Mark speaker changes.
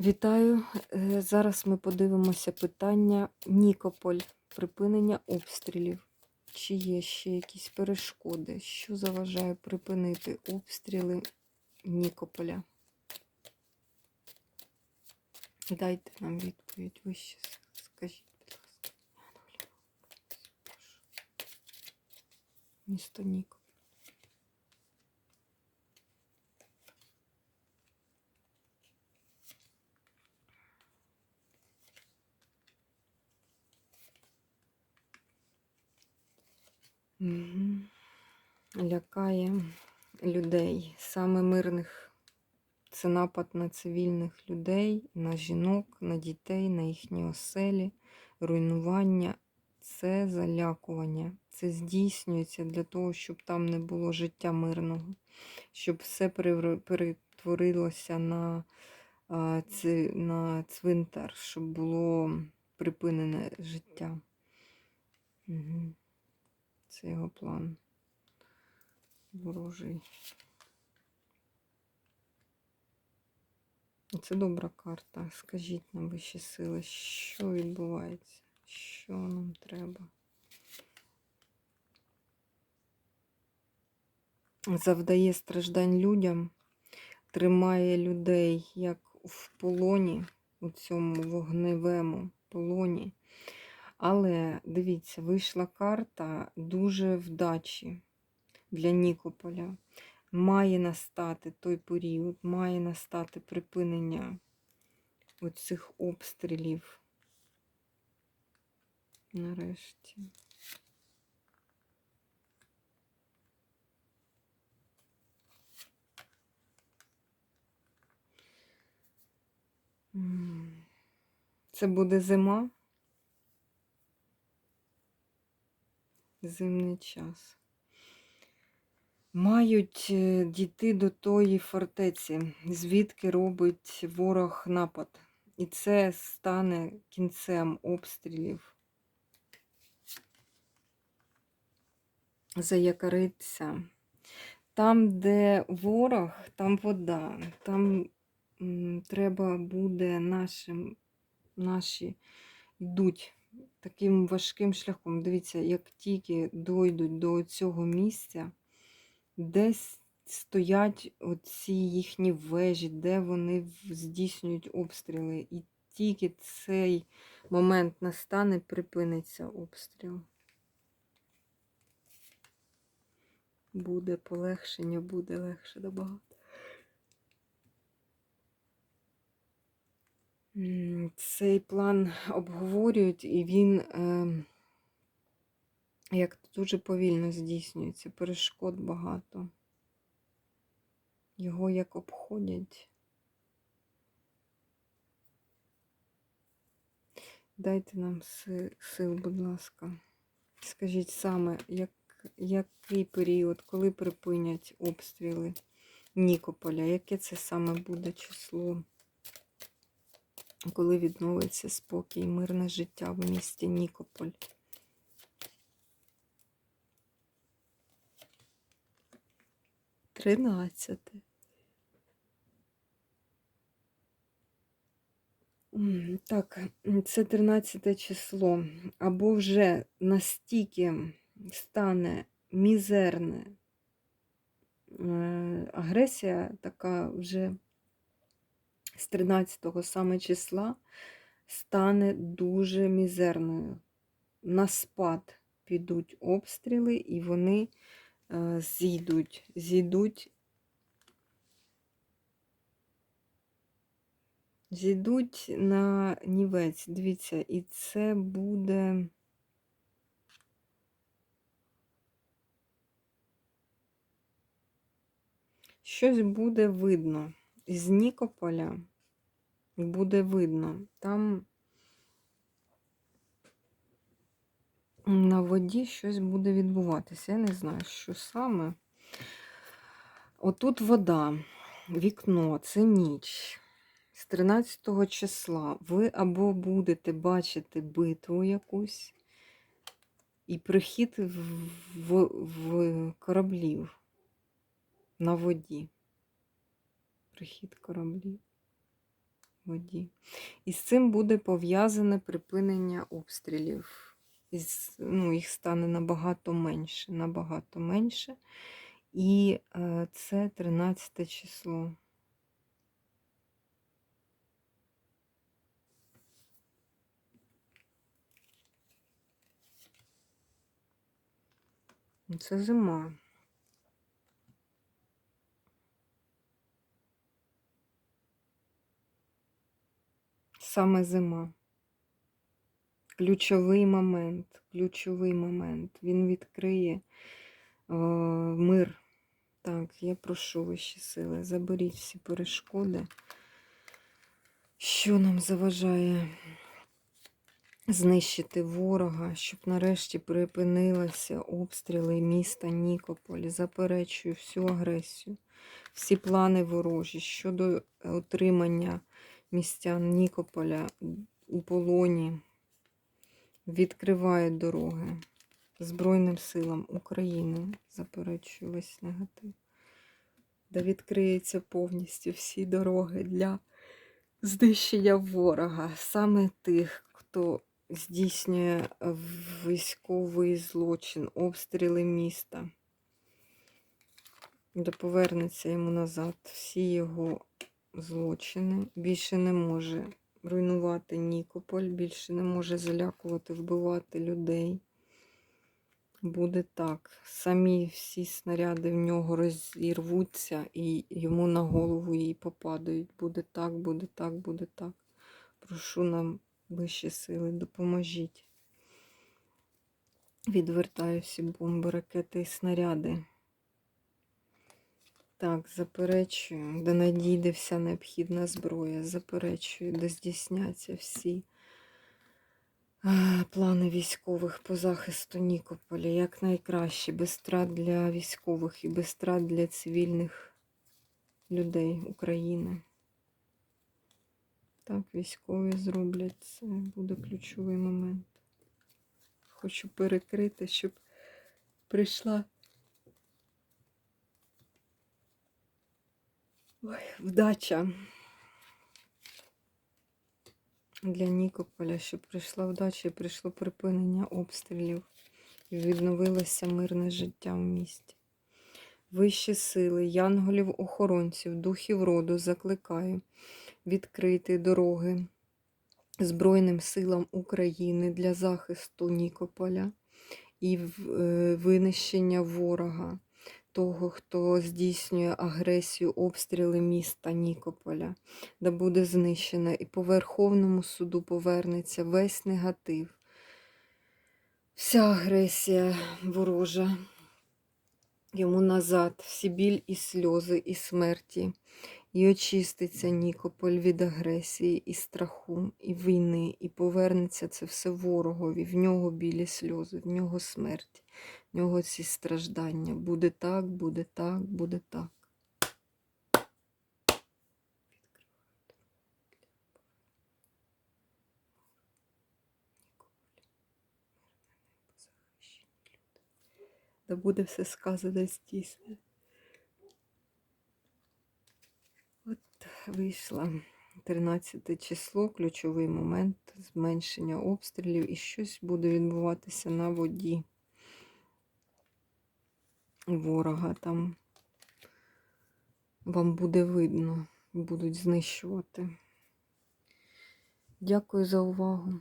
Speaker 1: Вітаю! Е, Зараз ми подивимося питання Нікополь, припинення обстрілів. Чи є ще якісь перешкоди? Що заважає припинити обстріли Нікополя? Дайте нам відповідь. Ви ще скажіть, будь ласка. Місто Нікополь. Лякає людей, саме мирних. Це напад на цивільних людей, на жінок, на дітей, на їхні оселі, руйнування. Це залякування. Це здійснюється для того, щоб там не було життя мирного, щоб все перетворилося на, на цвинтар, щоб було припинене життя. Угу. Це його план. Ворожий. Це добра карта. Скажіть нам вищі сили, що відбувається, що нам треба. Завдає страждань людям, тримає людей як в полоні, у цьому вогневому полоні. Але дивіться, вийшла карта дуже вдачі для Нікополя. Має настати той період, має настати припинення оцих обстрілів. Нарешті. Це буде зима. Зимний час. Мають е, дійти до тої фортеці, звідки робить ворог напад. І це стане кінцем обстрілів. Заякориться. Там, де ворог, там вода, там треба буде нашим, наші йдуть таким важким шляхом. Дивіться, як тільки дойдуть до цього місця, десь стоять оці їхні вежі, де вони здійснюють обстріли. І тільки цей момент настане, припиниться обстріл. Буде полегшення, буде легше набагато. Цей план обговорюють, і він е, як дуже повільно здійснюється, перешкод багато. Його як обходять. Дайте нам си- сил, будь ласка. Скажіть саме, як, який період, коли припинять обстріли Нікополя? Яке це саме буде число? Коли відновиться спокій, мирне життя в місті Нікополь? Тринадцяте. Так, це 13 число. Або вже настільки стане мізерне е, агресія, така вже з 13 го саме числа стане дуже мізерною. На спад підуть обстріли, і вони е, зійдуть, зійдуть Зійдуть на нівець, дивіться, і це буде. Щось буде видно. З Нікополя буде видно. Там на воді щось буде відбуватися. Я не знаю, що саме. Отут вода, вікно, це ніч. З 13 числа ви або будете бачити битву якусь і прихід в, в, в кораблів на воді. Прихід кораблів. воді. І з цим буде пов'язане припинення обстрілів. Із, ну, їх стане набагато менше, набагато менше. І е, це 13 число. Це зима. Саме зима. Ключовий момент, ключовий момент. Він відкриє е, мир. Так, я прошу вищі сили, заберіть всі перешкоди. Що нам заважає знищити ворога, щоб нарешті припинилися обстріли міста Нікополь. Заперечую всю агресію, всі плани ворожі щодо отримання містян Нікополя у полоні. Відкриває дороги Збройним силам України. Заперечую весь негатив. Де відкриються повністю всі дороги для знищення ворога, саме тих, хто здійснює військовий злочин, обстріли міста. Де повернеться йому назад всі його злочини. Більше не може руйнувати Нікополь, більше не може залякувати, вбивати людей. Буде так. Самі всі снаряди в нього розірвуться і йому на голову їй попадають. Буде так, буде так, буде так. Прошу нам вищі сили, допоможіть. Відвертаю всі бомби, ракети і снаряди. Так, заперечую, де надійде вся необхідна зброя. Заперечую, де здійсняться всі плани військових по захисту Нікополя. Як найкраще, без страт для військових і без страт для цивільних людей України. Так, військові зроблять це, буде ключовий момент. Хочу перекрити, щоб прийшла. Ой, вдача. Для Нікополя, щоб прийшла вдача і прийшло припинення обстрілів. І відновилося мирне життя в місті. Вищі сили, янголів-охоронців, духів роду закликаю відкрити дороги Збройним силам України для захисту Нікополя і е, винищення ворога того, хто здійснює агресію, обстріли міста Нікополя, де буде знищена, і по Верховному суду повернеться весь негатив, вся агресія ворожа. Йому назад всі біль і сльози, і смерті, і очиститься Нікополь від агресії, і страху, і війни, і повернеться це все ворогові, в нього білі сльози, в нього смерть, в нього ці страждання. Буде так, буде так, буде так. Да буде все сказане здійснено. Вийшла 13 число, ключовий момент зменшення обстрілів і щось буде відбуватися на воді. Ворога там вам буде видно, будуть знищувати. Дякую за увагу.